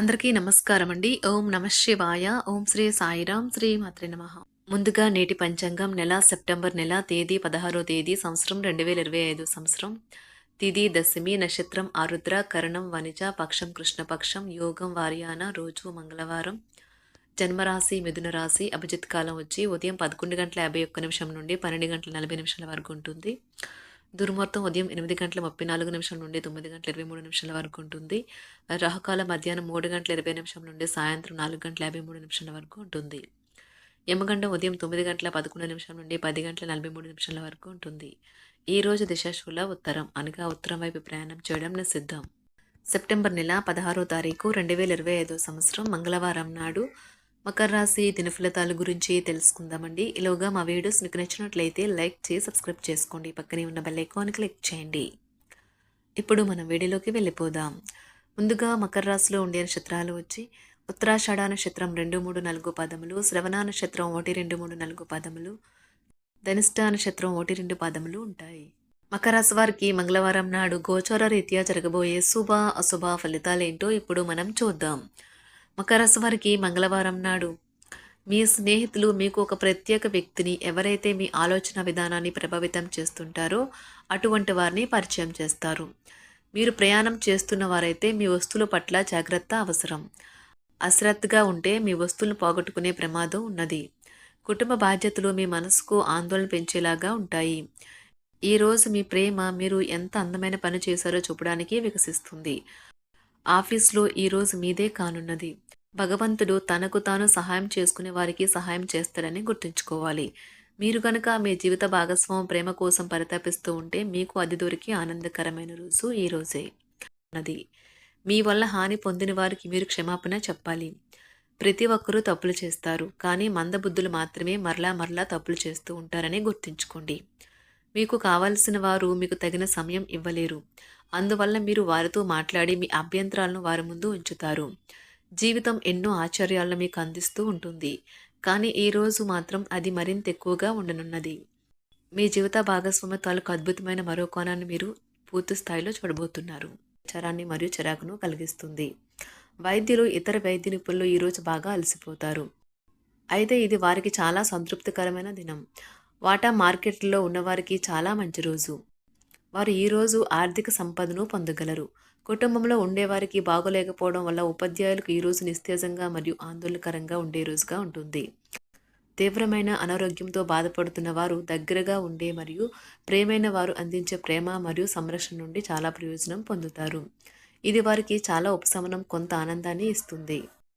అందరికీ నమస్కారం అండి ఓం నమ శివాయ. ఓం శ్రీ సాయిరాం శ్రీ మాత్రి నమ. ముందుగా నేటి పంచాంగం నెల సెప్టెంబర్ నెల తేదీ పదహారో తేదీ సంవత్సరం రెండు వేల ఇరవై ఐదు సంవత్సరం. తిది దశమి నక్షత్రం ఆరుద్ర కరణం వనిజ పక్షం కృష్ణపక్షం యోగం వారియాన రోజు మంగళవారం. జన్మరాశి మిథున రాశి అభిజిత్ కాలం వచ్చి ఉదయం పదకొండు గంటల యాభై ఒక్క నిమిషం నుండి పన్నెండు గంటల నలభై నిమిషాల వరకు ఉంటుంది. దుర్ముహూర్తం ఉదయం ఎనిమిది గంటల ముప్పై నాలుగు నిమిషం నుండి తొమ్మిది గంటల ఇరవై మూడు నిమిషాల వరకు ఉంటుంది. రాహుకాలం మధ్యాహ్నం మూడు గంటల ఇరవై నిమిషం నుండి సాయంత్రం నాలుగు గంటల యాభై మూడు నిమిషాల వరకు ఉంటుంది. యమగండం ఉదయం తొమ్మిది గంటల పదకొండు నిమిషం నుండి పది గంటల నలభై మూడు నిమిషాల వరకు ఉంటుంది. ఈ రోజు దిశాశూల ఉత్తరం అనగా ఉత్తరం వైపు ప్రయాణం చేయడం నిషిద్ధం. సెప్టెంబర్ నెల పదహారో తారీఖు రెండు వేల ఇరవై ఐదో సంవత్సరం మంగళవారం నాడు మకర రాశి దినఫలితాల గురించి తెలుసుకుందామండి. ఇలాగా మా వీడియోస్ మీకు నచ్చినట్లయితే లైక్ చేసి సబ్స్క్రైబ్ చేసుకోండి. పక్కనే ఉన్న బెల్ ఐకాన్ క్లిక్ చేయండి. ఇప్పుడు మనం వీడియోలోకి వెళ్ళిపోదాం. ముందుగా మకర రాశిలో ఉండే నక్షత్రాలు వచ్చి ఉత్తరాషాఢ నక్షత్రం రెండు మూడు నాలుగు పదములు శ్రవణ నక్షత్రం ఒకటి రెండు మూడు నాలుగు పదములు ధనిష్ట నక్షత్రం ఒకటి రెండు పదములు ఉంటాయి. మకర రాశి వారికి మంగళవారం నాడు గోచర రీత్యా జరగబోయే శుభ అశుభ ఫలితాలేంటో ఇప్పుడు మనం చూద్దాం. మకర వారికి మంగళవారం నాడు. మీ స్నేహితులు మీకు ఒక ప్రత్యేక వ్యక్తిని ఎవరైతే మీ ఆలోచన విధానాన్ని ప్రభావితం చేస్తుంటారో అటువంటి వారిని పరిచయం చేస్తారు. మీరు ప్రయాణం చేస్తున్న వారైతే మీ వస్తువుల పట్ల జాగ్రత్త అవసరం. అశ్రద్ధగా ఉంటే మీ వస్తువులను పోగొట్టుకునే ప్రమాదం ఉన్నది. కుటుంబ బాధ్యతలు మీ మనసుకు ఆందోళన పెంచేలాగా ఉంటాయి. ఈరోజు మీ ప్రేమ మీరు ఎంత అందమైన పని చేశారో చూపడానికి వికసిస్తుంది. ఆఫీస్లో ఈరోజు మీదే కానున్నది. భగవంతుడు తనకు తాను సహాయం చేసుకునే వారికి సహాయం చేస్తాడని గుర్తుంచుకోవాలి. మీరు కనుక మీ జీవిత భాగస్వామి ప్రేమ కోసం పరితపిస్తూ ఉంటే మీకు అది దొరికి ఆనందకరమైన రోజు ఈ రోజే. ఉన్నది. మీ వల్ల హాని పొందిన వారికి మీరు క్షమాపణ చెప్పాలి. ప్రతి ఒక్కరూ తప్పులు చేస్తారు. కానీ మందబుద్ధులు మాత్రమే మరలా మరలా తప్పులు చేస్తూ ఉంటారని గుర్తుంచుకోండి. మీకు కావలసిన వారు మీకు తగిన సమయం ఇవ్వలేరు. అందువల్ల మీరు వారితో మాట్లాడి మీ అభ్యంతరాలను వారి ముందు ఉంచుతారు. జీవితం ఎన్నో ఆశ్చర్యాలను మీకు అందిస్తూ ఉంటుంది. కానీ ఈ రోజు మాత్రం అది మరింత ఎక్కువగా ఉండనున్నది. మీ జీవిత భాగస్వామి తాలూకు అద్భుతమైన మరో కోణాన్ని మీరు పూర్తి స్థాయిలో చూడబోతున్నారు. చరాన్ని మరియు చిరాకును కలిగిస్తుంది. వైద్యులు ఇతర వైద్య నిపుణులు ఈరోజు బాగా అలసిపోతారు. అయితే ఇది వారికి చాలా సంతృప్తికరమైన దినం. వాటా మార్కెట్లో ఉన్నవారికి చాలా మంచి రోజు. వారు ఈరోజు ఆర్థిక సంపదను పొందగలరు. కుటుంబంలో ఉండేవారికి బాగోలేకపోవడం వల్ల ఉపాధ్యాయులకు ఈరోజు నిస్తేజంగా మరియు ఆందోళనకరంగా ఉండే రోజుగా ఉంటుంది. తీవ్రమైన అనారోగ్యంతో బాధపడుతున్న వారు దగ్గరగా ఉండే మరియు ప్రేమైన వారు అందించే ప్రేమ మరియు సంరక్షణ నుండి చాలా ప్రయోజనం పొందుతారు. ఇది వారికి చాలా ఉపశమనం కొంత ఆనందాన్ని ఇస్తుంది.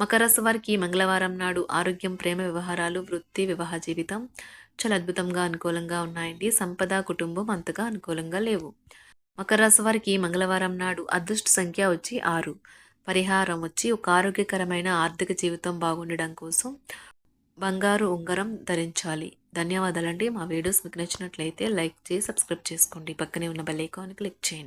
మకర వారికి మంగళవారం నాడు ఆరోగ్యం ప్రేమ వ్యవహారాలు వృత్తి వివాహ జీవితం చాలా అద్భుతంగా అనుకూలంగా ఉన్నాయండి. సంపద కుటుంబం అంతగా అనుకూలంగా లేవు. మకర వారికి మంగళవారం నాడు అదృష్ట సంఖ్య వచ్చి ఆరు. పరిహారం వచ్చి ఒక ఆరోగ్యకరమైన ఆర్థిక జీవితం బాగుండడం కోసం బంగారు ఉంగరం ధరించాలి. ధన్యవాదాలండి. మా వీడియోస్ మీకు నచ్చినట్లయితే లైక్ చేసి సబ్స్క్రైబ్ చేసుకోండి. పక్కనే ఉన్న బెల్ ఐకాన్ క్లిక్ చేయండి.